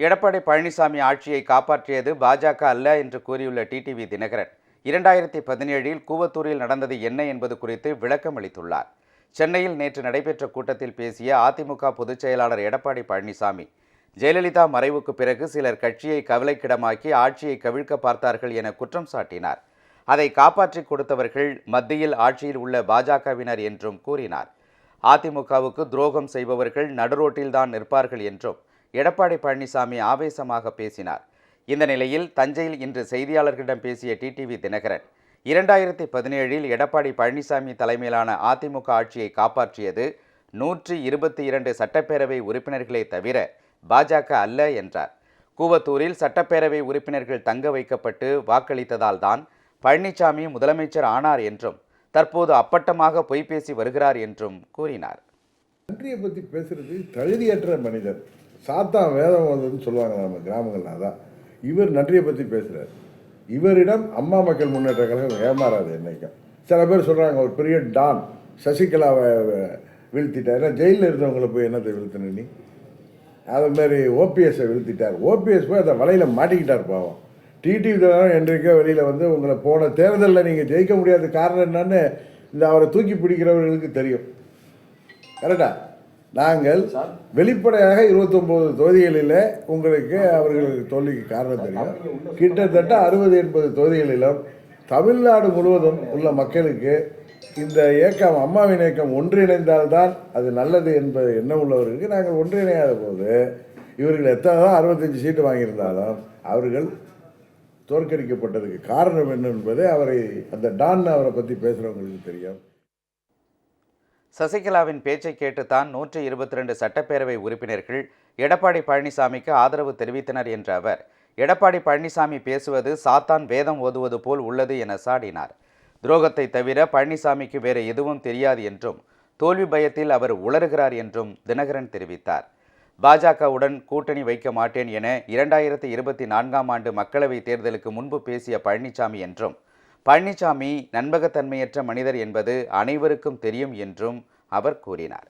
எடப்பாடி பழனிசாமி ஆட்சியை காப்பாற்றியது பாஜக அல்ல என்று கூறியுள்ள டிடிவி தினகரன். இரண்டாயிரத்தி பதினேழில் கூவத்தூரில் நடந்தது என்ன என்பது குறித்து விளக்கம் அளித்துள்ளார். சென்னையில் நேற்று நடைபெற்ற கூட்டத்தில் பேசிய அதிமுக பொதுச் செயலாளர் எடப்பாடி பழனிசாமி ஜெயலலிதா மறைவுக்கு பிறகு சிலர் கட்சியை கவலைக்கிடமாக்கி ஆட்சியை கவிழ்க்க பார்த்தார்கள் என குற்றம் சாட்டினார். அதை காப்பாற்றிக் கொடுத்தவர்கள் மத்தியில் ஆட்சியில் உள்ள பாஜகவினர் என்றும் கூறினார். அதிமுகவுக்கு துரோகம் செய்பவர்கள் நடுரோட்டில்தான் நிற்பார்கள் என்றும் எடப்பாடி பழனிசாமி ஆவேசமாக பேசினார். இந்த நிலையில் தஞ்சையில் இன்று செய்தியாளர்களிடம் பேசிய டிடிவி தினகரன் இரண்டாயிரத்தி பதினேழில் எடப்பாடி பழனிசாமி தலைமையிலான அதிமுக ஆட்சியை காப்பாற்றியது நூற்றி இருபத்தி இரண்டு சட்டப்பேரவை உறுப்பினர்களே தவிர பாஜக அல்ல என்றார். கூவத்தூரில் சட்டப்பேரவை உறுப்பினர்கள் தங்க வைக்கப்பட்டு வாக்களித்ததால் தான் பழனிசாமி முதலமைச்சர் ஆனார் என்றும் தற்போது அப்பட்டமாக பொய்பேசி வருகிறார் என்றும் கூறினார். நன்றியை பற்றி பேசுறது தகுதியற்ற மனிதர். சாத்தான் வேதம் வந்ததுன்னு சொல்லுவாங்க நம்ம கிராமங்கள்ல அதான். இவர் நன்றியை பற்றி பேசுகிறார் இவரிடம் அம்மா மக்கள் முன்னேற்ற கழகம் ஏமாறாது என்றைக்கும் சில பேர் சொல்கிறாங்க ஒரு பெரிய டான் சசிகலாவை வீழ்த்திட்டார். ஏன்னா ஜெயிலில் இருந்தவங்களை போய் என்னத்தை வீழ்த்தின நீ? அது மாதிரி ஓபிஎஸ்ஸை வீழ்த்திட்டார். ஓபிஎஸ் போய் அதை வலையில் மாட்டிக்கிட்டார் பாவம். டிடிவி தினகரன் என்றைக்கோ வெளியில் வந்து உங்களை போன தேர்தலில் நீங்கள் ஜெயிக்க முடியாத காரணம் என்னன்னு இந்த அவரை தூக்கி பிடிக்கிறவர்களுக்கு தெரியும். கரெக்டா? நாங்கள் வெளிப்படையாக இருபத்தொம்போது தொகுதிகளில் உங்களுக்கு அவர்கள் தோல்விக்கு காரணம் தெரியும். கிட்டத்தட்ட அறுபது எண்பது தொகுதிகளிலும் தமிழ்நாடு முழுவதும் உள்ள மக்களுக்கு இந்த இயக்கம் அம்மாவின் இயக்கம் ஒன்றிணைந்தால்தான் அது நல்லது என்பது எண்ணம் உள்ளவர்களுக்கு நாங்கள் ஒன்றிணையாத போது இவர்கள் எத்தனை தான் அறுபத்தஞ்சு சீட்டு வாங்கியிருந்தாலும் அவர்கள் தோற்கடிக்கப்பட்டதுக்கு காரணம் என்ன என்பதை அவரை அந்த டான் அவரை பற்றி பேசுகிறவங்களுக்கு தெரியும். சசிகலாவின் பேச்சை கேட்டுத்தான் நூற்றி இருபத்தி ரெண்டு சட்டப்பேரவை உறுப்பினர்கள் எடப்பாடி பழனிசாமிக்கு ஆதரவு தெரிவித்தனர் என்ற அவர். எடப்பாடி பழனிசாமி பேசுவது சாத்தான் வேதம் ஓதுவது போல் உள்ளது என சாடினார். துரோகத்தை தவிர பழனிசாமிக்கு வேறு எதுவும் தெரியாது என்றும் தோல்வி பயத்தில் அவர் உளறுகிறார் என்றும் தினகரன் தெரிவித்தார். பாஜகவுடன் கூட்டணி வைக்க மாட்டேன் என இரண்டாயிரத்தி இருபத்தி நான்காம் ஆண்டு மக்களவைத் தேர்தலுக்கு முன்பு பேசிய பழனிசாமி என்றும் பழனிசாமி நண்பகத்தன்மையற்ற மனிதர் என்பது அனைவருக்கும் தெரியும் என்றும் அவர் கூறினார்.